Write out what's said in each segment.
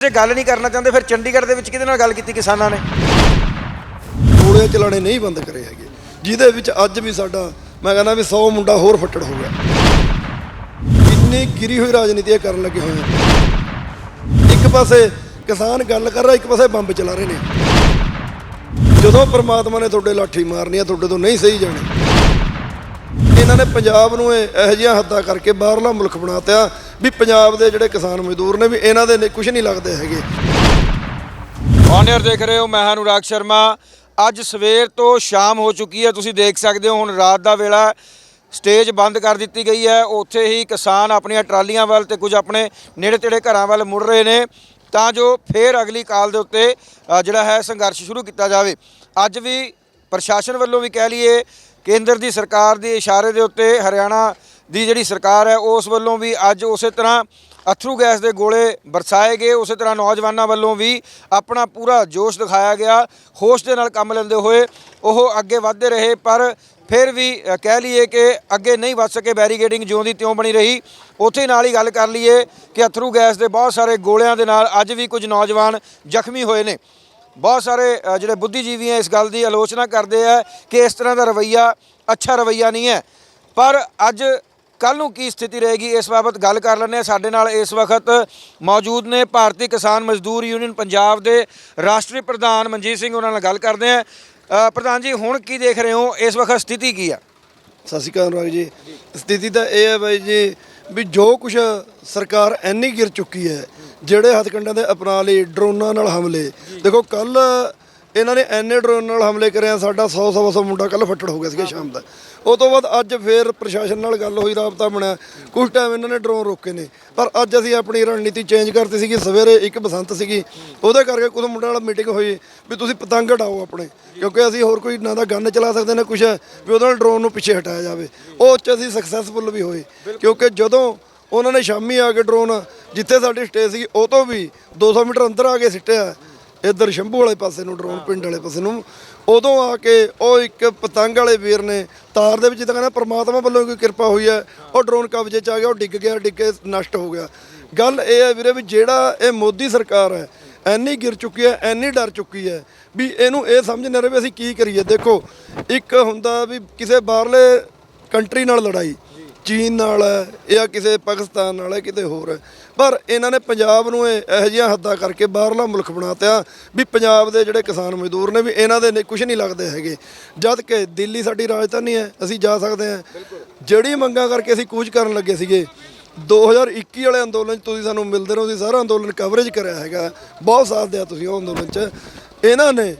ਜੇ ਗੱਲ ਨਹੀਂ ਕਰਨਾ ਚਾਹੁੰਦੇ, ਫਿਰ ਚੰਡੀਗੜ੍ਹ ਦੇ ਵਿੱਚ ਕਿਹਦੇ ਨਾਲ ਗੱਲ ਕੀਤੀ ਕਿਸਾਨਾਂ ਨੇ? ਗੋਲੇ ਚਲਾਣੇ ਨਹੀਂ ਬੰਦ ਕਰੇ ਹੈਗੇ। ਜਿਹਦੇ ਵਿੱਚ ਅੱਜ ਵੀ ਸਾਡਾ, ਮੈਂ ਕਹਿੰਦਾ ਵੀ 100 ਮੁੰਡਾ ਹੋਰ ਫੱਟੜ ਹੋ ਗਿਆ। ਇੰਨੀ ਗਿਰੀ ਹੋਈ ਰਾਜਨੀਤੀ ਇਹ ਕਰਨ ਲੱਗੇ ਹੋਏ ਆ। ਇੱਕ ਪਾਸੇ ਕਿਸਾਨ ਗੱਲ ਕਰ ਰਿਹਾ, ਇੱਕ ਪਾਸੇ ਬੰਬ ਚਲਾ ਰਹੇ ਨੇ। ਜਦੋਂ ਪ੍ਰਮਾਤਮਾ ਨੇ ਤੁਹਾਡੇ ਲਾਠੀ ਮਾਰਨੀ ਆ, ਤੁਹਾਡੇ ਤੋਂ ਨਹੀਂ ਸਹੀ ਜਾਣੀ। ਇਹਨਾਂ ਨੇ ਪੰਜਾਬ ਨੂੰ ਇਹ ਇਹੋ ਜਿਹੀਆਂ ਹੱਦਾਂ ਕਰਕੇ ਬਾਹਰਲਾ ਮੁਲਕ ਬਣਾਤਿਆ ਵੀ ਪੰਜਾਬ ਦੇ ਜਿਹੜੇ ਕਿਸਾਨ ਮਜ਼ਦੂਰ ਨੇ ਵੀ ਇਹਨਾਂ ਦੇ ਕੁਝ ਨਹੀਂ ਲੱਗਦੇ ਹੈਗੇ। ਔਨਰ ਦੇਖ ਰਹੇ ਹੋ, ਮੈਂ ਹਾਂ ਅਨੁਰਾਗ ਸ਼ਰਮਾ। ਅੱਜ ਸਵੇਰ ਤੋਂ ਸ਼ਾਮ ਹੋ ਚੁੱਕੀ ਹੈ, ਤੁਸੀਂ ਦੇਖ ਸਕਦੇ ਹੋ, ਹੁਣ ਰਾਤ ਦਾ ਵੇਲਾ ਸਟੇਜ ਬੰਦ ਕਰ ਦਿੱਤੀ ਗਈ ਹੈ। ਉੱਥੇ ਹੀ ਕਿਸਾਨ ਆਪਣੀਆਂ ਟਰਾਲੀਆਂ ਵੱਲ ਤੇ ਕੁਝ ਆਪਣੇ ਨੇੜੇ ਤੇੜੇ ਘਰਾਂ ਵੱਲ ਮੁੜ ਰਹੇ ਨੇ। ਤਾਂ ਜੋ ਫੇਰ ਅਗਲੀ ਕਾਲ ਦੇ ਉੱਤੇ ਜਿਹੜਾ ਹੈ, ਸੰਘਰਸ਼ ਸ਼ੁਰੂ ਕੀਤਾ ਜਾਵੇ। ਅੱਜ ਵੀ ਪ੍ਰਸ਼ਾਸਨ ਵੱਲੋਂ ਵੀ ਕਹਿ ਲਈਏ, ਕੇਂਦਰ ਦੀ ਸਰਕਾਰ ਦੇ ਇਸ਼ਾਰੇ ਦੇ ਉੱਤੇ ਹਰਿਆਣਾ ਦੀ ਜਿਹੜੀ ਸਰਕਾਰ ਹੈ, ਉਸ ਵੱਲੋਂ ਵੀ ਅੱਜ ਉਸੇ ਤਰ੍ਹਾਂ ਅਥਰੂ ਗੈਸ ਦੇ ਗੋਲੇ ਬਰਸਾਏ ਗਏ। ਉਸੇ ਤਰ੍ਹਾਂ ਨੌਜਵਾਨਾਂ ਵੱਲੋਂ ਵੀ ਆਪਣਾ ਪੂਰਾ ਜੋਸ਼ ਦਿਖਾਇਆ ਗਿਆ। ਹੋਸ਼ ਦੇ ਨਾਲ ਕੰਮ ਲੈਂਦੇ ਹੋਏ ਉਹ ਅੱਗੇ ਵਧਦੇ ਰਹੇ, ਪਰ ਫਿਰ ਵੀ ਕਹਿ ਲਈਏ ਕਿ ਅੱਗੇ ਨਹੀਂ ਵੱਧ ਸਕੇ ਬੈਰੀਗੇਡਿੰਗ ਜਿਉਂ ਦੀ ਤਿਉਂ ਬਣੀ ਰਹੀ। ਉੱਥੇ ਨਾਲ ਹੀ ਗੱਲ ਕਰ ਲਈਏ ਕਿ ਅਥਰੂ ਗੈਸ ਦੇ ਬਹੁਤ ਸਾਰੇ ਗੋਲਿਆਂ ਦੇ ਨਾਲ ਅੱਜ ਵੀ ਕੁਝ ਨੌਜਵਾਨ ਜ਼ਖਮੀ ਹੋਏ ਨੇ। ਬਹੁਤ ਸਾਰੇ ਜਿਹੜੇ ਬੁੱਧੀਜੀਵੀ ਹੈ, ਇਸ ਗੱਲ ਦੀ ਆਲੋਚਨਾ ਕਰਦੇ ਆ ਕਿ ਇਸ ਤਰ੍ਹਾਂ ਦਾ ਰਵੱਈਆ, ਅੱਛਾ ਰਵੱਈਆ ਨਹੀਂ ਹੈ। ਪਰ ਅੱਜ ਕੱਲ ਨੂੰ ਕੀ ਸਥਿਤੀ ਰਹੇਗੀ, ਇਸ ਬਾਬਤ ਗੱਲ ਕਰ ਲੈਂਦੇ ਹਾਂ। ਸਾਡੇ ਨਾਲ ਇਸ ਵਕਤ ਮੌਜੂਦ ਨੇ ਭਾਰਤੀ ਕਿਸਾਨ ਮਜ਼ਦੂਰ ਯੂਨੀਅਨ ਪੰਜਾਬ ਦੇ ਰਾਸ਼ਟਰੀ ਪ੍ਰਧਾਨ ਮਨਜੀਤ ਸਿੰਘ, ਉਹਨਾਂ ਨਾਲ ਗੱਲ ਕਰਦੇ ਹਾਂ। ਪ੍ਰਧਾਨ ਜੀ, ਹੁਣ ਕੀ ਦੇਖ ਰਹੇ ਹੋ? ਇਸ ਵਕਤ ਸਥਿਤੀ ਕੀ ਆ? ਸਤਿ ਸ਼੍ਰੀ ਅਕਾਲ ਅਨੁਰਾਗ ਜੀ। ਸਥਿਤੀ ਤਾਂ ਇਹ ਹੈ ਬਾਈ ਜੀ ਵੀ ਜੋ ਕੁਝ ਸਰਕਾਰ ਐਨੀ ਗਿਰ ਚੁੱਕੀ ਹੈ, ਜਿਹੜੇ ਹੱਥਕੰਡਾਂ ਦੇ ਅਪਣਾ ਲਈ ਡਰੋਨਾਂ ਨਾਲ ਹਮਲੇ। ਦੇਖੋ ਕੱਲ ਇਹਨਾਂ ਨੇ ਐਨੇ ਡਰੋਨ ਨਾਲ ਹਮਲੇ ਕਰਿਆ ਸਾਡਾ 100 ਸਵਾ ਸੌ ਮੁੰਡਾ ਕੱਲ ਫੱਟੜ ਹੋ ਗਿਆ ਸੀਗਾ ਸ਼ਾਮ ਦਾ। ਉਹ ਤੋਂ ਬਾਅਦ ਅੱਜ ਫੇਰ ਪ੍ਰਸ਼ਾਸਨ ਨਾਲ ਗੱਲ ਹੋਈ, ਰਾਬਤਾ ਬਣਿਆ। ਕੁਝ ਟਾਈਮ ਇਹਨਾਂ ਨੇ ਡਰੋਨ ਰੋਕੇ ਨੇ। ਪਰ ਅੱਜ ਅਸੀਂ ਆਪਣੀ ਰਣਨੀਤੀ ਚੇਂਜ ਕਰਤੀ ਸੀਗੀ, ਸਵੇਰੇ ਇੱਕ ਬਸੰਤ ਸੀਗੀ। ਉਹਦੇ ਕਰਕੇ ਕੁਝ ਮੁੰਡਿਆਂ ਨਾਲ ਮੀਟਿੰਗ ਹੋਈ ਵੀ ਤੁਸੀਂ ਪਤੰਗ ਉਡਾਓ ਆਪਣੇ, ਕਿਉਂਕਿ ਅਸੀਂ ਹੋਰ ਕੋਈ ਨਾ ਦਾ ਗਨ ਚਲਾ ਸਕਦੇ ਨੇ ਕੁਝ ਵੀ ਉਹਦੇ ਨਾਲ ਡਰੋਨ ਨੂੰ ਪਿੱਛੇ ਹਟਾਇਆ ਜਾਵੇ। ਉਹ 'ਚ ਅਸੀਂ ਸਕਸੈਸਫੁਲ ਵੀ ਹੋਏ, ਕਿਉਂਕਿ ਜਦੋਂ ਉਹਨਾਂ ਨੇ ਸ਼ਾਮੀ ਆ ਕੇ ਡਰੋਨ, ਜਿੱਥੇ ਸਾਡੀ ਸਟੇਜ ਸੀ ਉਹ ਤੋਂ ਵੀ 200 ਮੀਟਰ ਅੰਦਰ ਆ ਕੇ ਸਿੱਟਿਆ। ਇੱਧਰ ਸ਼ੰਭੂ ਵਾਲੇ ਪਾਸੇ ਨੂੰ, ਡਰੋਨ ਪਿੰਡ ਵਾਲੇ ਪਾਸੇ ਨੂੰ, ਉਦੋਂ ਆ ਕੇ ਉਹ ਇੱਕ ਪਤੰਗ ਵਾਲੇ ਵੀਰ ਨੇ ਤਾਰ ਦੇ ਵਿੱਚ ਤਾਂ ਕਹਿੰਦਾ ਪ੍ਰਮਾਤਮਾ ਵੱਲੋਂ ਕੋਈ ਕਿਰਪਾ ਹੋਈ ਹੈ, ਉਹ ਡਰੋਨ ਕਬਜ਼ੇ 'ਚ ਆ ਗਿਆ, ਉਹ ਡਿੱਗ ਗਿਆ, ਡਿੱਗ ਕੇ ਨਸ਼ਟ ਹੋ ਗਿਆ। ਗੱਲ ਇਹ ਹੈ ਵੀਰੇ ਵੀ ਜਿਹੜਾ ਇਹ ਮੋਦੀ ਸਰਕਾਰ ਹੈ ਐਨੀ ਗਿਰ ਚੁੱਕੀ ਹੈ ਐਨੀ ਡਰ ਚੁੱਕੀ ਹੈ ਵੀ ਇਹਨੂੰ ਇਹ ਸਮਝ ਨਹੀਂ ਰਹੇ ਵੀ ਅਸੀਂ ਕੀ ਕਰੀਏ। ਦੇਖੋ, ਇੱਕ ਹੁੰਦਾ ਵੀ ਕਿਸੇ ਬਾਹਰਲੇ ਕੰਟਰੀ ਨਾਲ ਲੜਾਈ, ਚੀਨ ਨਾਲ ਹੈ ਜਾਂ ਕਿਸੇ ਪਾਕਿਸਤਾਨ ਨਾਲ ਹੈ, ਕਿਤੇ ਹੋਰ ਹੈ ਪਰ ਇਹਨਾਂ ਨੇ ਪੰਜਾਬ ਨੂੰ ਇਹ ਇਹੋ ਜਿਹੀਆਂ ਹੱਦਾਂ ਕਰਕੇ ਬਾਹਰਲਾ ਮੁਲਕ ਬਣਾਤਿਆ ਵੀ ਪੰਜਾਬ ਦੇ ਜਿਹੜੇ ਕਿਸਾਨ ਮਜ਼ਦੂਰ ਨੇ ਵੀ ਇਹਨਾਂ ਦੇ ਕੁਝ ਨਹੀਂ ਲੱਗਦੇ ਹੈਗੇ। ਜਦ ਕਿ ਦਿੱਲੀ ਸਾਡੀ ਰਾਜਧਾਨੀ ਹੈ ਅਸੀਂ ਜਾ ਸਕਦੇ ਹਾਂ। ਜਿਹੜੀ ਮੰਗਾਂ ਕਰਕੇ ਅਸੀਂ ਕੂਚ ਕਰਨ ਲੱਗੇ ਸੀਗੇ 2021 ਵਾਲੇ ਅੰਦੋਲਨ 'ਚ ਤੁਸੀਂ ਸਾਨੂੰ ਮਿਲਦੇ ਰਹੋ ਅਸੀਂ ਸਾਰਾ ਅੰਦੋਲਨ ਕਵਰੇਜ ਕਰਿਆ ਹੈਗਾ। ਬਹੁਤ ਸਾਥ ਦਿਆ ਤੁਸੀਂ ਉਹ ਅੰਦੋਲਨ 'ਚ। ਇਹਨਾਂ ਨੇ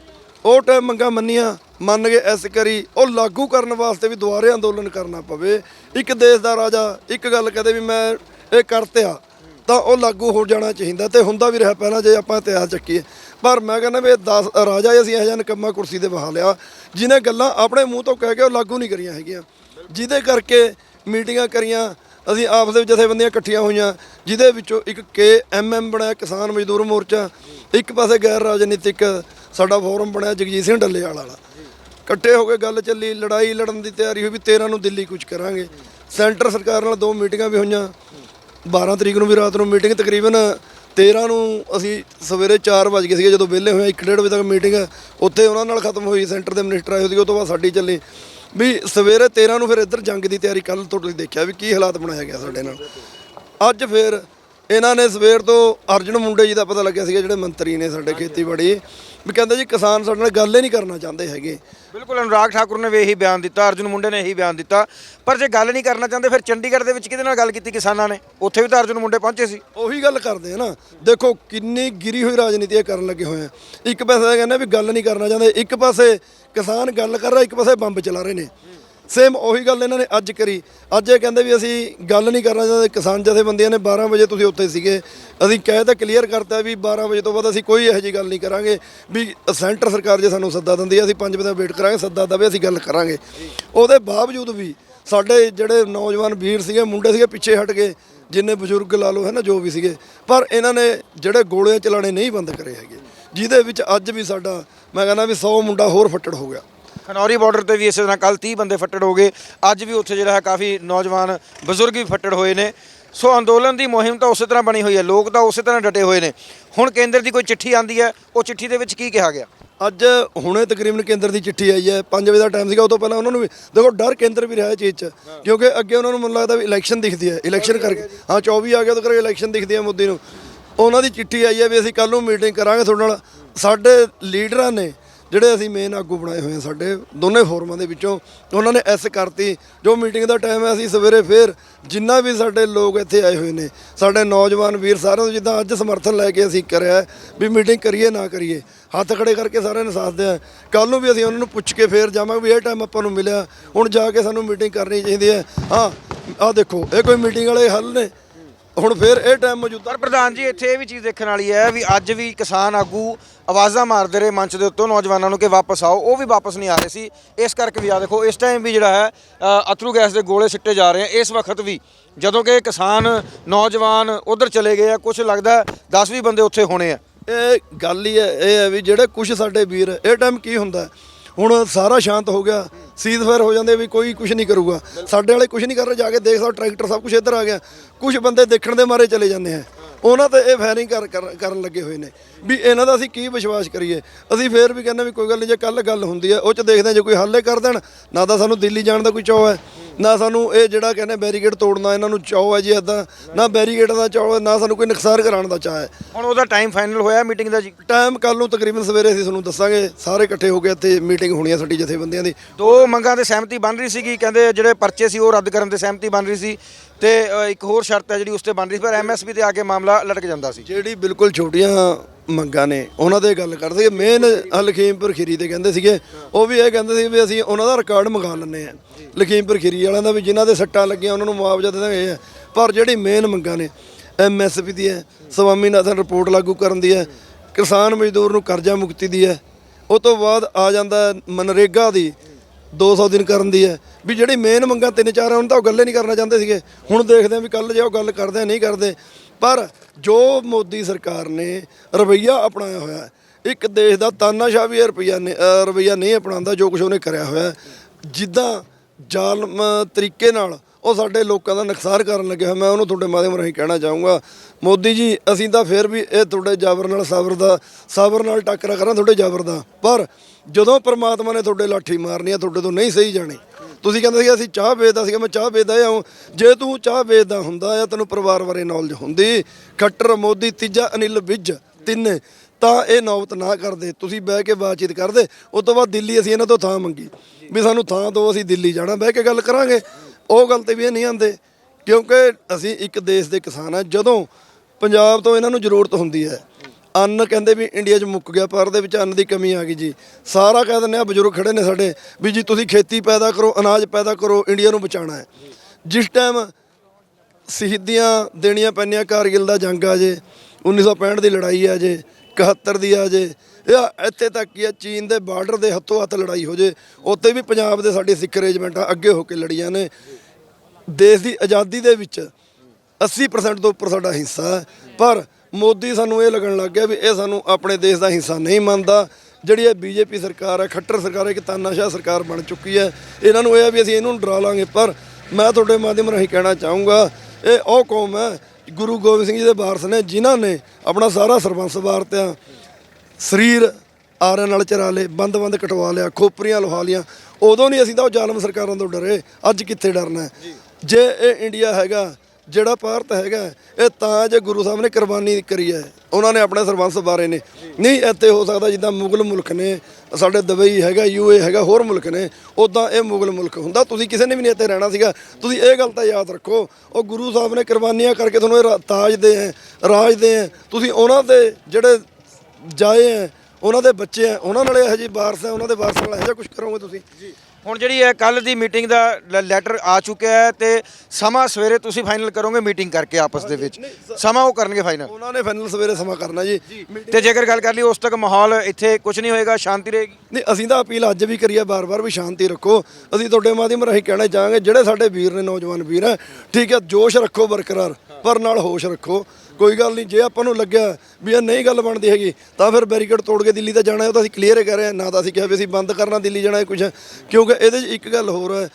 ਉਹ ਟਾਈਮ ਮੰਗਾਂ ਮੰਨੀਆਂ ਮੰਨ ਕੇ ਐਸ ਕਰੀ ਉਹ ਲਾਗੂ ਕਰਨ ਵਾਸਤੇ ਵੀ ਦੁਬਾਰੇ ਅੰਦੋਲਨ ਕਰਨਾ ਪਵੇ। ਇੱਕ ਦੇਸ਼ ਦਾ ਰਾਜਾ ਇੱਕ ਗੱਲ ਕਹਦੇ ਵੀ ਮੈਂ ਇਹ ਕਰਤਿਆ ਤਾਂ ਉਹ ਲਾਗੂ ਹੋ ਜਾਣਾ ਚਾਹੀਦਾ ਤੇ ਹੁੰਦਾ ਵੀ ਰਿਹਾ ਪਹਿਲਾਂ ਜੇ ਆਪਾਂ ਇਤਿਹਾਸ ਚੱਕੀਏ। ਪਰ ਮੈਂ ਕਹਿੰਦਾ ਵੀ ਇਹ 10 ਰਾਜਾ ਹੀ ਅਸੀਂ ਇਹੋ ਜਿਹਾ ਨਿਕੰਮਾ ਕੁਰਸੀ ਤੇ ਬਹਾ ਲਿਆ, ਜਿਹਨੇ ਗੱਲਾਂ ਆਪਣੇ ਮੂੰਹ ਤੋਂ ਕਹਿ ਕੇ ਉਹ ਲਾਗੂ ਨਹੀਂ ਕਰੀਆਂ ਹੈਗੀਆਂ। ਜਿਹਦੇ ਕਰਕੇ ਮੀਟਿੰਗਾਂ ਕਰੀਆਂ, ਅਸੀਂ ਆਪਸ ਦੇ ਜਥੇਬੰਦੀਆਂ ਇਕੱਠੀਆਂ ਹੋਈਆਂ, ਜਿਹਦੇ ਵਿੱਚੋਂ ਇੱਕ ਕੇ ਐਮ ਐਮ ਬਣਿਆ, ਕਿਸਾਨ ਮਜ਼ਦੂਰ ਮੋਰਚਾ, ਇੱਕ ਪਾਸੇ ਗੈਰ ਰਾਜਨੀਤਿਕ ਸਾਡਾ ਫੋਰਮ ਬਣਿਆ, ਜਗਜੀਤ ਸਿੰਘ ਡੱਲੇਵਾਲ ਵਾਲਾ। ਇਕੱਠੇ ਹੋ ਕੇ ਗੱਲ ਚੱਲੀ, ਲੜਾਈ ਲੜਨ ਦੀ ਤਿਆਰੀ ਹੋਈ ਵੀ 13 ਨੂੰ ਦਿੱਲੀ ਕੁਝ ਕਰਾਂਗੇ। ਸੈਂਟਰ ਸਰਕਾਰ ਨਾਲ ਦੋ ਮੀਟਿੰਗਾਂ ਵੀ ਹੋਈਆਂ 12 ਤਰੀਕ ਨੂੰ ਵੀ ਰਾਤ ਨੂੰ ਮੀਟਿੰਗ ਤਕਰੀਬਨ 13 ਨੂੰ ਅਸੀਂ ਸਵੇਰੇ 4 ਵਜੇ ਗਏ ਸੀਗੇ ਜਦੋਂ ਵਿਹਲੇ ਹੋਏ 1:30 ਵਜੇ ਤੱਕ ਮੀਟਿੰਗ ਉੱਥੇ ਉਹਨਾਂ ਨਾਲ ਖਤਮ ਹੋਈ, ਸੈਂਟਰ ਦੇ ਮਿਨਿਸਟਰ ਆਏ ਸੀਗੇ ਉਹ ਤੋਂ ਬਾਅਦ ਸਾਡੀ ਚੱਲੀ। ਵੀ ਸਵੇਰੇ 13 ਨੂੰ ਫਿਰ ਇੱਧਰ ਜੰਗ ਦੀ ਤਿਆਰੀ ਕੱਲ ਤੋਂ ਤੁਸੀਂ ਦੇਖਿਆ ਵੀ ਕੀ ਹਾਲਾਤ ਬਣਾਇਆ ਗਿਆ ਸਾਡੇ ਨਾਲ। ਅੱਜ ਫਿਰ ਇਹਨਾਂ ਨੇ ਸਵੇਰ ਤੋਂ ਅਰਜਨ ਮੁੰਡੇ ਜੀ ਦਾ ਪਤਾ ਲੱਗਿਆ ਸੀਗਾ ਜਿਹੜੇ ਮੰਤਰੀ ਨੇ ਸਾਡੇ ਖੇਤੀਬਾੜੀ। ਵੀ ਕਹਿੰਦੇ ਜੀ ਕਿਸਾਨ ਸਾਡੇ ਨਾਲ ਗੱਲ ਹੀ ਨਹੀਂ ਕਰਨਾ ਚਾਹੁੰਦੇ ਹੈਗੇ। ਬਿਲਕੁਲ ਅਨੁਰਾਗ ਠਾਕੁਰ ਨੇ ਵੀ ਇਹੀ ਬਿਆਨ ਦਿੱਤਾ ਅਰਜੁਨ ਮੁੰਡੇ ਨੇ ਇਹੀ ਬਿਆਨ ਦਿੱਤਾ। ਪਰ ਜੇ ਗੱਲ ਨਹੀਂ ਕਰਨਾ ਚਾਹੁੰਦੇ ਫਿਰ ਚੰਡੀਗੜ੍ਹ ਦੇ ਵਿੱਚ ਕਿਹਦੇ ਨਾਲ ਗੱਲ ਕੀਤੀ ਕਿਸਾਨਾਂ ਨੇ? ਉੱਥੇ ਵੀ ਤਾਂ ਅਰਜੁਨ ਮੁੰਡੇ ਪਹੁੰਚੇ ਸੀ। ਉਹੀ ਗੱਲ ਕਰਦੇ ਆ ਨਾ। ਦੇਖੋ ਕਿੰਨੀ ਗਿਰੀ ਹੋਈ ਰਾਜਨੀਤੀ ਇਹ ਕਰਨ ਲੱਗੇ ਹੋਏ ਆ। ਇੱਕ ਪਾਸੇ ਕਹਿੰਦੇ ਵੀ ਗੱਲ ਨਹੀਂ ਕਰਨਾ ਚਾਹੁੰਦੇ ਇੱਕ ਪਾਸੇ ਕਿਸਾਨ ਗੱਲ ਕਰ ਰਿਹਾ ਇੱਕ ਪਾਸੇ ਬੰਬ ਚਲਾ ਰਹੇ ਨੇ। ਸੇਮ ਉਹੀ ਗੱਲ ਇਹਨਾਂ ਨੇ ਅੱਜ ਕਰੀ। ਅੱਜ ਇਹ ਕਹਿੰਦੇ ਵੀ ਅਸੀਂ ਗੱਲ ਨਹੀਂ ਕਰਨਾ ਚਾਹੁੰਦੇ। ਕਿਸਾਨ ਜਥੇਬੰਦੀਆਂ ਨੇ 12 ਵਜੇ ਤੁਸੀਂ ਉੱਥੇ ਸੀਗੇ। ਅਸੀਂ ਕਹਿ ਤਾਂ ਕਲੀਅਰ ਕਰਤਾ ਵੀ 12 ਵਜੇ ਤੋਂ ਬਾਅਦ ਅਸੀਂ ਕੋਈ ਇਹੋ ਜਿਹੀ ਗੱਲ ਨਹੀਂ ਕਰਾਂਗੇ। ਵੀ ਸੈਂਟਰ ਸਰਕਾਰ ਜੇ ਸਾਨੂੰ ਸੱਦਾ ਦਿੰਦੀ ਹੈ ਅਸੀਂ 5 ਵਜੇ ਦਾ ਵੇਟ ਕਰਾਂਗੇ। ਸੱਦਾ ਦਵੇ, ਅਸੀਂ ਗੱਲ ਕਰਾਂਗੇ। ਉਹਦੇ ਬਾਵਜੂਦ ਵੀ ਸਾਡੇ ਜਿਹੜੇ ਨੌਜਵਾਨ ਵੀਰ ਸੀਗੇ, ਮੁੰਡੇ ਸੀਗੇ, ਪਿੱਛੇ ਹਟ ਗਏ ਜਿੰਨੇ ਬਜ਼ੁਰਗ ਲਾ ਲਓ, ਹੈ ਨਾ, ਜੋ ਵੀ ਸੀਗੇ। ਪਰ ਇਹਨਾਂ ਨੇ ਜਿਹੜੇ ਗੋਲੇ ਚਲਾਣੇ ਨਹੀਂ ਬੰਦ ਕਰੇ ਹੈਗੇ। ਜਿਹਦੇ ਵਿੱਚ ਅੱਜ ਵੀ ਸਾਡਾ, ਮੈਂ ਕਹਿੰਦਾ ਵੀ 100 ਮੁੰਡਾ ਹੋਰ ਫੱਟੜ ਹੋ ਗਿਆ। ਖਨੌਰੀ ਬਾਰਡਰ ਤੇ ਵੀ ਇਸੇ ਤਰ੍ਹਾਂ ਕੱਲ 30 ਬੰਦੇ ਫੱਟੜ ਹੋ ਗਏ। ਅੱਜ ਵੀ ਉੱਥੇ ਜਿਹੜਾ ਹੈ ਕਾਫੀ ਨੌਜਵਾਨ ਬਜ਼ੁਰਗ ਵੀ ਫੱਟੜ ਹੋਏ ਨੇ। ਸੋ ਅੰਦੋਲਨ ਦੀ ਮੁਹਿੰਮ ਤਾਂ ਉਸੇ ਤਰ੍ਹਾਂ ਬਣੀ ਹੋਈ ਹੈ। ਲੋਕ ਤਾਂ ਉਸੇ ਤਰ੍ਹਾਂ ਡਟੇ ਹੋਏ ਨੇ। ਹੁਣ ਕੇਂਦਰ ਦੀ ਕੋਈ ਚਿੱਠੀ ਆਂਦੀ ਹੈ, ਉਹ ਚਿੱਠੀ ਦੇ ਵਿੱਚ ਕੀ ਕਿਹਾ ਗਿਆ? ਅੱਜ ਹੁਣੇ ਤਕਰੀਬਨ ਕੇਂਦਰ ਦੀ ਚਿੱਠੀ ਆਈ ਹੈ। 5 ਵਜੇ ਦਾ ਟਾਈਮ ਸੀਗਾ ਉਹ ਤੋਂ ਪਹਿਲਾਂ ਉਹਨਾਂ ਨੂੰ ਵੀ ਦੇਖੋ, ਡਰ ਕੇਂਦਰ ਵੀ ਰਿਹਾ ਇਹ ਚੀਜ਼ 'ਚ। ਕਿਉਂਕਿ ਅੱਗੇ ਉਹਨਾਂ ਨੂੰ ਮੈਨੂੰ ਲੱਗਦਾ ਵੀ ਇਲੈਕਸ਼ਨ ਦਿਖਦੀ ਹੈ। ਇਲੈਕਸ਼ਨ ਕਰਕੇ ਹਾਂ 24 ਆ ਗਿਆ ਤਾਂ ਕਰਕੇ ਇਲੈਕਸ਼ਨ ਦਿਖਦੀ ਹੈ ਮੋਦੀ ਨੂੰ। ਉਹਨਾਂ ਦੀ ਚਿੱਠੀ ਆਈ ਹੈ ਵੀ ਅਸੀਂ ਕੱਲ ਨੂੰ ਮੀਟਿੰਗ ਕਰਾਂਗੇ ਤੁਹਾਡੇ ਨਾਲ। ਸਾਡੇ ਲੀਡਰਾਂ ਨੇ ਜਿਹੜੇ ਅਸੀਂ ਮੇਨ ਆਗੂ ਬਣਾਏ ਹੋਏ ਆ ਸਾਡੇ, ਦੋਨੇ ਫੋਰਮਾਂ ਦੇ ਵਿੱਚੋਂ ਉਹਨਾਂ ਨੇ ਐਸ ਕਰਤੀ, ਜੋ ਮੀਟਿੰਗ ਦਾ ਟਾਈਮ ਹੈ ਅਸੀਂ ਸਵੇਰੇ ਫੇਰ ਜਿੰਨਾ ਵੀ ਸਾਡੇ ਲੋਕ ਇੱਥੇ ਆਏ ਹੋਏ ਨੇ, ਸਾਡੇ ਨੌਜਵਾਨ ਵੀਰ ਸਾਰਿਆਂ ਨੂੰ ਜਿੱਦਾਂ ਅੱਜ ਸਮਰਥਨ ਲੈ ਕੇ ਅਸੀਂ ਕਰਿਆ ਵੀ ਮੀਟਿੰਗ ਕਰੀਏ ਨਾ ਕਰੀਏ, ਹੱਥ ਖੜੇ ਕਰਕੇ ਸਾਰਿਆਂ ਨੇ ਸਾਥ ਦਿਆ ਕੱਲ ਨੂੰ ਵੀ ਅਸੀਂ ਉਹਨਾਂ ਨੂੰ ਪੁੱਛ ਕੇ ਫੇਰ ਜਾਵਾਂਗੇ ਵੀ ਇਹ ਟਾਈਮ ਆਪਾਂ ਨੂੰ ਮਿਲਿਆ, ਹੁਣ ਜਾ ਕੇ ਸਾਨੂੰ ਮੀਟਿੰਗ ਕਰਨੀ ਚਾਹੀਦੀ ਹੈ। ਹਾਂ, ਆਹ ਦੇਖੋ, ਇਹ ਕੋਈ ਮੀਟਿੰਗ ਵਾਲੇ ਹੱਲ ਨੇ। ਹੁਣ ਫੇਰ ਇਹ ਟਾਈਮ ਮੌਜੂਦਾ ਪਰ ਪ੍ਰਧਾਨ ਜੀ ਇੱਥੇ ਇਹ ਵੀ ਚੀਜ਼ ਦੇਖਣ ਵਾਲੀ ਹੈ ਵੀ ਅੱਜ ਵੀ ਕਿਸਾਨ ਆਗੂ ਆਵਾਜ਼ਾਂ ਮਾਰਦੇ ਰਹੇ ਮੰਚ ਦੇ ਉੱਤੋਂ ਨੌਜਵਾਨਾਂ ਨੂੰ ਕਿ ਵਾਪਸ ਆਓ। ਉਹ ਵੀ ਵਾਪਸ ਨਹੀਂ ਆ ਰਹੇ ਸੀ। ਇਸ ਕਰਕੇ ਵੀ ਆ ਦੇਖੋ ਇਸ ਟਾਈਮ ਵੀ ਜਿਹੜਾ ਹੈ ਅ, ਅਥਰੂ ਗੈਸ ਦੇ ਗੋਲੇ ਸਿੱਟੇ ਜਾ ਰਹੇ ਆ। ਇਸ ਵਕਤ ਵੀ ਜਦੋਂ ਕਿ ਕਿਸਾਨ ਨੌਜਵਾਨ ਉਧਰ ਚਲੇ ਗਏ ਆ ਕੁਝ ਲੱਗਦਾ 10 20 ਬੰਦੇ ਉੱਥੇ ਹੋਣੇ ਆ। ਇਹ ਗੱਲ ਹੀ ਹੈ ਇਹ ਹੈ ਵੀ ਜਿਹੜੇ ਕੁਝ ਸਾਡੇ ਵੀਰ ਇਹ ਟਾਈਮ ਕੀ ਹੁੰਦਾ ਹੈ? ਹੁਣ ਸਾਰਾ ਸ਼ਾਂਤ ਹੋ ਗਿਆ, ਸੀਜ਼ ਫਾਇਰ ਹੋ ਜਾਂਦੇ ਵੀ ਕੋਈ ਕੁਝ ਨਹੀਂ ਕਰੂਗਾ। ਸਾਡੇ ਵਾਲੇ ਕੁਝ ਨਹੀਂ ਕਰ ਰਹੇ, ਜਾ ਕੇ ਦੇਖ ਸਕਦੇ ਟਰੈਕਟਰ ਸਭ ਕੁਝ ਇੱਧਰ ਆ ਗਿਆ। ਕੁਝ ਬੰਦੇ ਦੇਖਣ ਦੇ ਮਾਰੇ ਚਲੇ ਜਾਂਦੇ ਆ। ਉਹਨਾਂ ਤੇ ਇਹ ਫਾਇਰਿੰਗ ਕਰ, ਕਰ- ਕਰਨ ਲੱਗੇ ਹੋਏ ਨੇ। ਵੀ ਇਹਨਾਂ ਦਾ ਅਸੀਂ ਕੀ ਵਿਸ਼ਵਾਸ ਕਰੀਏ? ਅਸੀਂ ਫੇਰ ਵੀ ਕਹਿੰਦੇ ਵੀ ਕੋਈ ਗੱਲ ਨਹੀਂ ਜੇ ਕੱਲ ਗੱਲ ਹੁੰਦੀ ਹੈ, ਉਹ ਚ ਦੇਖਦੇ ਹਾਂ, ਜੇ ਕੋਈ ਹੱਲੇ ਕਰ ਦੇਣ, ਨਾ ਤਾਂ ਸਾਨੂੰ ਦਿੱਲੀ ਜਾਣ ਦਾ ਕੋਈ ਚਾਅ ਹੈ। ਨਾ ਸਾਨੂੰ ਇਹ ਜਿਹੜਾ ਕਹਿੰਦੇ ਬੈਰੀਕੇਡ ਤੋੜਨਾ ਇਹਨਾਂ ਨੂੰ ਚਾਅ ਹੈ ਜੀ ਇਦਾਂ ਨਾ ਬੈਰੀਕੇਡ ਦਾ ਚਾਅ ਹੈ ਨਾ ਸਾਨੂੰ ਕੋਈ ਨੁਕਸਾਨ ਕਰਾਉਣ ਦਾ ਚਾਅ ਹੈ। ਹੁਣ ਉਹਦਾ ਟਾਈਮ ਫਾਈਨਲ ਹੋਇਆ ਮੀਟਿੰਗ ਦਾ ਜੀ? ਟਾਈਮ ਕੱਲ ਨੂੰ ਤਕਰੀਬਨ ਸਵੇਰੇ ਅਸੀਂ ਤੁਹਾਨੂੰ ਦੱਸਾਂਗੇ। ਸਾਰੇ ਇਕੱਠੇ ਹੋ ਕੇ ਇੱਥੇ ਮੀਟਿੰਗ ਹੋਣੀ ਹੈ ਸਾਡੀ ਜਥੇਬੰਦੀਆਂ ਦੀ। ਦੋ ਮੰਗਾਂ ਤੇ ਸਹਿਮਤੀ ਬਣ ਰਹੀ ਸੀਗੀ ਕਹਿੰਦੇ ਜਿਹੜੇ ਪਰਚੇ ਸੀ ਉਹ ਰੱਦ ਕਰਨ ਤੇ ਸਹਿਮਤੀ ਬਣ ਰਹੀ ਸੀ ਤੇ ਇੱਕ ਹੋਰ ਸ਼ਰਤ ਹੈ ਜਿਹੜੀ ਉਸ ਤੇ ਬਣ ਰਹੀ ਸੀ ਪਰ ਐਮਐਸਪੀ ਤੇ ਆ ਕੇ ਮਾਮਲਾ ਲਟਕ ਜਾਂਦਾ ਸੀ। ਜਿਹੜੀ ਬਿਲਕੁਲ ਛੋਟੀਆਂ ਮੰਗਾਂ ਨੇ। ਉਹਨਾਂ ਦੇ ਗੱਲ ਕਰਦੇ ਸੀ ਮੇਨ ਲਖੀਮਪੁਰ ਖੀਰੀ ਦੇ ਕਹਿੰਦੇ ਸੀਗੇ। ਉਹ ਵੀ ਇਹ ਕਹਿੰਦੇ ਸੀ ਵੀ ਅਸੀਂ ਉਹਨਾਂ ਦਾ ਰਿਕਾਰਡ ਮੰਗਾ ਲੈਂਦੇ ਆ ਲਖੀਮਪੁਰ ਖੀਰੀ ਵਾਲਿਆਂ ਦਾ ਵੀ ਜਿਨ੍ਹਾਂ ਦੇ ਸੱਟਾਂ ਲੱਗੀਆਂ, ਉਹਨਾਂ ਨੂੰ ਮੁਆਵਜ਼ਾ ਦੇ ਦਾਂਗੇ ਇਹ ਪਰ ਜਿਹੜੀ ਮੇਨ ਮੰਗਾਂ ਨੇ ਐਮਐਸਪੀ ਦੀ ਹੈ, ਸਵਾਮੀਨਾਥਨ ਰਿਪੋਰਟ ਲਾਗੂ ਕਰਨ ਦੀ ਹੈ, ਕਿਸਾਨ ਮਜ਼ਦੂਰ ਨੂੰ ਕਰਜ਼ਾ ਮੁਕਤੀ ਦੀ ਹੈ। ਉਹ ਤੋਂ ਬਾਅਦ ਆ ਜਾਂਦਾ ਮਨਰੇਗਾ ਦੀ 200 ਦਿਨ ਕਰਨ ਦੀ ਹੈ। ਵੀ ਜਿਹੜੀ ਮੇਨ ਮੰਗਾਂ ਤਿੰਨ ਚਾਰ ਆ ਉਹਨਾਂ ਤਾਂ ਉਹ ਗੱਲੇ ਨਹੀਂ ਕਰਨਾ ਚਾਹੁੰਦੇ ਸੀਗੇ। ਹੁਣ ਦੇਖਦੇ ਆ ਵੀ ਕੱਲ ਜੇ ਉਹ ਗੱਲ ਕਰਦੇ ਨਹੀਂ ਕਰਦੇ ਪਰ ਜੋ ਮੋਦੀ ਸਰਕਾਰ ਨੇ ਰਵਈਆ ਅਪਣਾਇਆ ਹੋਇਆ ਹੈ, ਇੱਕ ਦੇਸ਼ ਦਾ ਤਾਨਾਸ਼ਾਹ ਵੀ ਇਹ ਰੁਪਈਆ ਨੇ ਰਵੱਈਆ ਨਹੀਂ ਅਪਣਾਉਂਦਾ ਜੋ ਕੁਝ ਉਹਨੇ ਕਰਿਆ ਹੋਇਆ ਹੈ। ਜਿੱਦਾਂ ਜ਼ਾਲਮ ਤਰੀਕੇ ਨਾਲ ਉਹ ਸਾਡੇ ਲੋਕਾਂ ਦਾ ਨੁਕਸਾਨ ਕਰਨ ਲੱਗਿਆ ਹੋਇਆ, ਮੈਂ ਉਹਨੂੰ ਤੁਹਾਡੇ ਮਾਧਿਅਮ ਰਾਹੀਂ ਕਹਿਣਾ ਚਾਹੂੰਗਾ ਮੋਦੀ ਜੀ ਅਸੀਂ ਤਾਂ ਫਿਰ ਵੀ ਇਹ ਤੁਹਾਡੇ ਜ਼ਬਰ ਨਾਲ ਸਬਰ ਦਾ ਸਬਰ ਨਾਲ ਟੱਕਰਾ ਕਰਾਂ ਤੁਹਾਡੇ ਜ਼ਬਰ ਦਾ ਪਰ ਜਦੋਂ ਪਰਮਾਤਮਾ ਨੇ ਤੁਹਾਡੇ ਲਾਠੀ ਮਾਰਨੀ ਆ ਤੁਹਾਡੇ ਤੋਂ ਨਹੀਂ ਸਹੀ ਜਾਣੀ ਤੁਸੀਂ ਕਹਿੰਦੇ ਸੀ ਅਸੀਂ ਚਾਹ ਵੇਚਦਾ ਸੀਗਾ, ਮੈਂ ਚਾਹ ਵੇਚਦਾ ਹਾਂ ਜੇ ਤੂੰ ਚਾਹ ਵੇਚਦਾ ਹੁੰਦਾ ਆ, ਤੈਨੂੰ ਪਰਿਵਾਰ ਬਾਰੇ ਨੌਲੇਜ ਹੁੰਦੀ। ਖੱਟਰ ਮੋਦੀ, ਤੀਜਾ ਅਨਿਲ ਵਿਜ, ਤਿੰਨੇ। ਤਾਂ ਇਹ ਨੌਬਤ ਨਾ ਕਰਦੇ। ਤੁਸੀਂ ਬਹਿ ਕੇ ਬਾਤਚੀਤ ਕਰਦੇ। ਉਸ ਤੋਂ ਬਾਅਦ ਦਿੱਲੀ ਅਸੀਂ ਇਹਨਾਂ ਤੋਂ ਥਾਂ ਮੰਗੀ। ਵੀ ਸਾਨੂੰ ਥਾਂ ਦਿਓ, ਅਸੀਂ ਦਿੱਲੀ ਜਾਣਾ, ਬਹਿ ਕੇ ਗੱਲ ਕਰਾਂਗੇ। ਉਹ ਗੱਲ ਤੇ ਵੀ ਇਹ ਨਹੀਂ ਆਂਦੇ ਕਿਉਂਕਿ ਅਸੀਂ ਇੱਕ ਦੇਸ਼ ਦੇ ਕਿਸਾਨ ਆ। ਜਦੋਂ ਪੰਜਾਬ ਤੋਂ ਇਹਨਾਂ ਨੂੰ ਜ਼ਰੂਰਤ ਹੁੰਦੀ ਹੈ ਅੰਨ ਕਹਿੰਦੇ ਵੀ ਇੰਡੀਆ 'ਚ ਮੁੱਕ ਗਿਆ, ਪਰ ਦੇ ਵਿੱਚ ਅੰਨ ਦੀ ਕਮੀ ਆ ਗਈ ਜੀ। ਸਾਰਾ ਕਹਿ ਦਿੰਦੇ ਆ ਬਜ਼ੁਰਗ ਖੜੇ ਨੇ ਸਾਡੇ ਵੀ ਜੀ ਤੁਸੀਂ ਖੇਤੀ ਪੈਦਾ ਕਰੋ, ਅਨਾਜ ਪੈਦਾ ਕਰੋ, ਇੰਡੀਆ ਨੂੰ ਬਚਾਉਣਾ ਹੈ। ਜਿਸ ਟਾਈਮ ਸ਼ਹੀਦੀਆਂ ਦੇਣੀਆਂ ਪੈਣੀਆਂ ਕਾਰਗਿਲ ਦਾ ਜੰਗ ਆ ਜੇ 1965 ਦੀ ਲੜਾਈ ਆ ਜੇ 71 ਦੀ ਆ ਜੇ, ਇਹ ਇੱਥੇ ਤੱਕ ਹੀ ਆ ਚੀਨ ਦੇ ਬਾਰਡਰ ਦੇ ਹੱਥੋਂ ਹੱਥ ਲੜਾਈ ਹੋ ਜੇ, ਉੱਥੇ ਵੀ ਪੰਜਾਬ ਦੇ ਸਾਡੀ ਸਿੱਖ ਰੇਜਮੈਂਟਾਂ ਅੱਗੇ ਹੋ ਕੇ ਲੜੀਆਂ ਨੇ। ਦੇਸ਼ ਦੀ ਆਜ਼ਾਦੀ ਦੇ ਵਿੱਚ 80% ਤੋਂ ਉੱਪਰ ਸਾਡਾ ਹਿੱਸਾ ਹੈ, ਪਰ ਮੋਦੀ ਸਾਨੂੰ ਇਹ ਲੱਗਣ ਲੱਗ ਗਿਆ ਵੀ ਇਹ ਸਾਨੂੰ ਆਪਣੇ ਦੇਸ਼ ਦਾ ਹਿੱਸਾ ਨਹੀਂ ਮੰਨਦਾ। ਜਿਹੜੀ ਇਹ ਬੀਜੇਪੀ ਸਰਕਾਰ ਹੈ ਖੱਟਰ ਸਰਕਾਰ ਹੈ ਕਿ ਤਾਨਾਸ਼ਾਹ ਸਰਕਾਰ ਬਣ ਚੁੱਕੀ ਹੈ। ਇਹਨਾਂ ਨੂੰ ਇਹ ਹੈ ਵੀ ਅਸੀਂ ਇਹਨੂੰ ਡਰਾ ਲਾਂਗੇ ਪਰ ਮੈਂ ਤੁਹਾਡੇ ਮਾਧਿਅਮ ਰਾਹੀਂ ਕਹਿਣਾ ਚਾਹੂੰਗਾ ਇਹ ਉਹ ਕੌਮ ਹੈ ਗੁਰੂ ਗੋਬਿੰਦ ਸਿੰਘ ਜੀ ਦੇ ਵਾਰਸ ਨੇ ਜਿਨ੍ਹਾਂ ਨੇ ਆਪਣਾ ਸਾਰਾ ਸਰਬੰਸ ਵਾਰਤਿਆ। ਸਰੀਰ ਆਰਿਆਂ ਨਾਲ ਚਰਾ ਲਏ ਬੰਦ-ਬੰਦ ਕਟਵਾ ਲਿਆ ਖੋਪਰੀਆਂ ਲਵਾ ਲੀਆਂ ਉਦੋਂ ਨਹੀਂ ਅਸੀਂ ਤਾਂ ਉਹ ਜ਼ਾਲਮ ਸਰਕਾਰਾਂ ਤੋਂ ਡਰੇ ਅੱਜ ਕਿੱਥੇ ਡਰਨਾ? ਜੇ ਇਹ ਇੰਡੀਆ ਹੈਗਾ ਜਿਹੜਾ ਭਾਰਤ ਹੈਗਾ ਇਹ ਤਾਂ ਜੇ ਗੁਰੂ ਸਾਹਿਬ ਨੇ ਕੁਰਬਾਨੀ ਕਰੀ ਹੈ, ਉਹਨਾਂ ਨੇ ਆਪਣੇ ਸਰਬੰਸ ਬਾਰੇ ਨੇ। ਨਹੀਂ, ਇੱਥੇ ਹੋ ਸਕਦਾ ਜਿੱਦਾਂ ਮੁਗਲ ਮੁਲਕ ਨੇ, ਸਾਡੇ ਦੁਬਈ ਹੈਗਾ ਯੂਏ ਹੈਗਾ, ਹੋਰ ਮੁਲਕ ਨੇ ਉਦਾਂ ਇਹ ਮੁਗਲ ਮੁਲਕ ਹੁੰਦਾ। ਤੁਸੀਂ ਕਿਸੇ ਨੇ ਵੀ ਨਹੀਂ ਇੱਥੇ ਰਹਿਣਾ ਸੀਗਾ। ਤੁਸੀਂ ਇਹ ਗੱਲ ਤਾਂ ਯਾਦ ਰੱਖੋ, ਉਹ ਗੁਰੂ ਸਾਹਿਬ ਨੇ ਕੁਰਬਾਨੀਆਂ ਕਰਕੇ ਤੁਹਾਨੂੰ ਇਹ ਰਾ- ਤਾਜ ਦੇ ਹੈ, ਰਾਜ ਦੇ ਹੈ। ਤੁਸੀਂ ਉਹਨਾਂ ਦੇ ਜਿਹੜੇ ਜਾਏ ਹੈ, ਉਹਨਾਂ ਦੇ ਬੱਚੇ ਹੈ, ਉਹਨਾਂ ਨਾਲ ਇਹੋ ਜਿਹੀ ਵਾਰਸ ਹੈ, ਉਹਨਾਂ ਦੇ ਵਾਰਸ ਨਾਲ ਇਹੋ ਜਿਹਾ ਕੁਝ ਕਰੋਗੇ ਤੁਸੀਂ? ਹੁਣ ਜਿਹੜੀ ਹੈ ਕੱਲ ਦੀ ਮੀਟਿੰਗ ਦਾ ਲੈਟਰ ਆ ਚੁੱਕਿਆ ਹੈ ਤੇ ਸਮਾਂ ਸਵੇਰੇ ਤੁਸੀਂ ਫਾਈਨਲ ਕਰੋਗੇ ਮੀਟਿੰਗ ਕਰਕੇ ਆਪਸ ਦੇ ਵਿੱਚ। ਸਮਾਂ ਉਹ ਕਰਨਗੇ ਫਾਈਨਲ ਉਹਨਾਂ ਨੇ ਫਾਈਨਲ ਸਵੇਰੇ ਸਮਾਂ ਕਰਨਾ ਜੀ। ਤੇ ਜੇਕਰ ਗੱਲ ਕਰ ਲਈ ਉਸ ਤੱਕ ਮਾਹੌਲ ਇੱਥੇ ਕੁਝ ਨਹੀਂ ਹੋਏਗਾ ਸ਼ਾਂਤੀ ਰਹੇਗੀ? ਨਹੀਂ ਅਸੀਂ ਤਾਂ ਅਪੀਲ ਅੱਜ ਵੀ ਕਰੀਏ ਬਾਰ-ਬਾਰ ਵੀ ਸ਼ਾਂਤੀ ਰੱਖੋ। ਅਸੀਂ ਤੁਹਾਡੇ ਮਾਧਿਅਮ ਰਾਹੀਂ ਕਹਿਣਾ ਚਾਹਾਂਗੇ ਜਿਹੜੇ ਸਾਡੇ ਵੀਰ ਨੇ ਨੌਜਵਾਨ ਵੀਰ ਠੀਕ ਹੈ ਜੋਸ਼ ਰੱਖੋ ਬਰਕਰਾਰ ਪਰ ਨਾਲ ਹੋਸ਼ ਰੱਖੋ। ਕੋਈ ਗੱਲ ਨਹੀਂ, ਜੇ ਆਪਾਂ ਨੂੰ ਲੱਗਿਆ ਵੀ ਇਹ ਨਹੀਂ ਗੱਲ ਬਣਦੀ ਹੈਗੀ, ਤਾਂ ਫਿਰ ਬੈਰੀਕੇਡ ਤੋੜ ਕੇ ਦਿੱਲੀ ਤਾਂ ਜਾਣਾ ਉਹ ਤਾਂ ਅਸੀਂ ਕਲੀਅਰ ਹੀ ਕਰ ਰਹੇ ਹਾਂ, ਨਾ ਤਾਂ ਅਸੀਂ ਕਿਹਾ ਵੀ ਅਸੀਂ ਬੰਦ ਕਰਨਾ ਦਿੱਲੀ ਜਾਣਾ ਹੈ ਕੁਝ ਕਿਉਂਕਿ ਇਹਦੇ 'ਚ ਇੱਕ ਗੱਲ ਹੋਰ ਹੈ,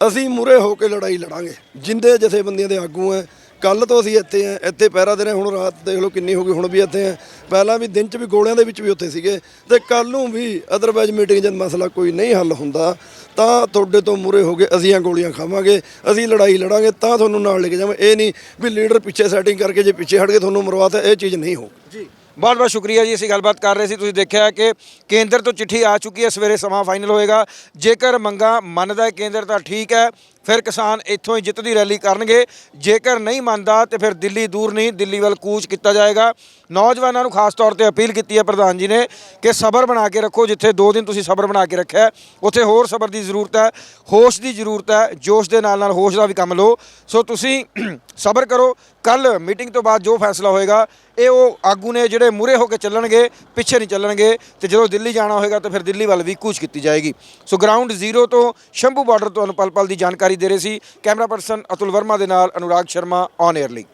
ਅਸੀਂ ਮੂਰੇ ਹੋ ਕੇ ਲੜਾਈ ਲੜਾਂਗੇ, ਜਿੰਦੇ ਜਥੇਬੰਦੀਆਂ ਦੇ ਆਗੂ ਹੈ ਕੱਲ ਤੋਂ ਅਸੀਂ ਇੱਥੇ ਆ, ਇੱਥੇ ਪਹਿਰਾ ਦੇ ਰਹੇ ਹੁਣ ਰਾਤ ਦੇਖ ਲਓ ਕਿੰਨੀ ਹੋ ਗਈ, ਹੁਣ ਵੀ ਇੱਥੇ ਆ। ਪਹਿਲਾਂ ਵੀ ਦਿਨ 'ਚ ਵੀ ਗੋਲਿਆਂ ਦੇ ਵਿੱਚ ਵੀ ਉੱਥੇ ਸੀਗੇ ਤੇ ਕੱਲ ਨੂੰ ਵੀ ਅਦਰਵਾਈਜ਼ ਮੀਟਿੰਗ ਜਦ ਮਸਲਾ ਕੋਈ ਨਹੀਂ ਹੱਲ ਹੁੰਦਾ। ਤਾਂ ਤੁਹਾਡੇ ਤੋਂ ਮੂਰੇ ਹੋ ਕੇ ਅਸੀਂ ਆ ਗੋਲੀਆਂ ਖਾਵਾਂਗੇ, ਅਸੀਂ ਲੜਾਈ ਲੜਾਂਗੇ, ਤਾਂ ਤੁਹਾਨੂੰ ਨਾਲ ਲੈ ਕੇ ਜਾਵਾਂ। ਇਹ ਨਹੀਂ ਵੀ ਲੀਡਰ ਪਿੱਛੇ ਸੈਟਿੰਗ ਕਰਕੇ ਜੇ ਪਿੱਛੇ ਹਟ ਕੇ ਤੁਹਾਨੂੰ ਮਰਵਾਤਾ ਇਹ ਚੀਜ਼ ਨਹੀਂ ਹੋ। ਜੀ। ਬਹੁਤ ਬਹੁਤ ਸ਼ੁਕਰੀਆ ਜੀ, ਅਸੀਂ ਗੱਲਬਾਤ ਕਰ ਰਹੇ ਸੀ। ਤੁਸੀਂ ਦੇਖਿਆ ਕਿ ਕੇਂਦਰ ਤੋਂ ਚਿੱਠੀ ਆ ਚੁੱਕੀ ਹੈ, ਸਵੇਰੇ ਸਮਾਂ ਫਾਈਨਲ ਹੋਏਗਾ। ਜੇਕਰ ਮੰਗਾ ਮੰਨਦਾ ਹੈ ਕੇਂਦਰ ਤਾਂ ਠੀਕ ਹੈ ਫਿਰ ਕਿਸਾਨ ਇੱਥੋਂ ਹੀ ਜਿੱਤ ਦੀ ਰੈਲੀ ਕਰਨਗੇ। ਜੇਕਰ ਨਹੀਂ ਮੰਨਦਾ ਤੇ ਫਿਰ ਦਿੱਲੀ ਦੂਰ ਨਹੀਂ, ਦਿੱਲੀ ਵੱਲ ਕੂਚ ਕੀਤਾ ਜਾਏਗਾ। ਨੌਜਵਾਨਾਂ ਨੂੰ ਖਾਸ ਤੌਰ ਤੇ ਅਪੀਲ ਕੀਤੀ ਹੈ ਪ੍ਰਧਾਨ ਜੀ ਨੇ ਕਿ ਸਬਰ ਬਣਾ ਕੇ ਰੱਖੋ, ਜਿੱਥੇ 2 ਦਿਨ ਤੁਸੀਂ ਸਬਰ ਬਣਾ ਕੇ ਰੱਖਿਆ ਉੱਥੇ ਹੋਰ ਸਬਰ ਦੀ ਜ਼ਰੂਰਤ ਹੈ, ਹੋਸ਼ ਦੀ ਜ਼ਰੂਰਤ ਹੈ, ਜੋਸ਼ ਦੇ ਨਾਲ ਨਾਲ ਹੋਸ਼ ਦਾ ਵੀ ਕੰਮ ਲਓ। ਸੋ ਤੁਸੀਂ ਸਬਰ ਕਰੋ। ਕੱਲ ਮੀਟਿੰਗ ਤੋਂ ਬਾਅਦ ਜੋ ਫੈਸਲਾ ਹੋਏਗਾ, ਇਹ ਉਹ ਆਗੂ ਨੇ ਜਿਹੜੇ ਮੂਰੇ ਹੋ ਕੇ ਚੱਲਣਗੇ, ਪਿੱਛੇ ਨਹੀਂ ਚੱਲਣਗੇ ਤੇ ਜਦੋਂ ਦਿੱਲੀ ਜਾਣਾ ਹੋਏਗਾ ਤਾਂ ਫਿਰ ਦਿੱਲੀ ਵੱਲ ਵੀ ਕੂਚ ਕੀਤੀ ਜਾਏਗੀ। ਸੋ ਗਰਾਊਂਡ ਜ਼ੀਰੋ ਤੋਂ ਸ਼ੰਭੂ ਬਾਰਡਰ ਤੋਂ ਤੁਹਾਨੂੰ ਪਲ ਪਲ ਦੀ ਜਾਣਕਾਰੀ ਦੇ ਰਹੇ ਸੀ। ਕੈਮਰਾ ਪਰਸਨ ਅਤੁਲ ਵਰਮਾ ਦੇ ਨਾਲ ਅਨੁਰਾਗ ਸ਼ਰਮਾ ਔਨ 에ਅਰ ਲਈ।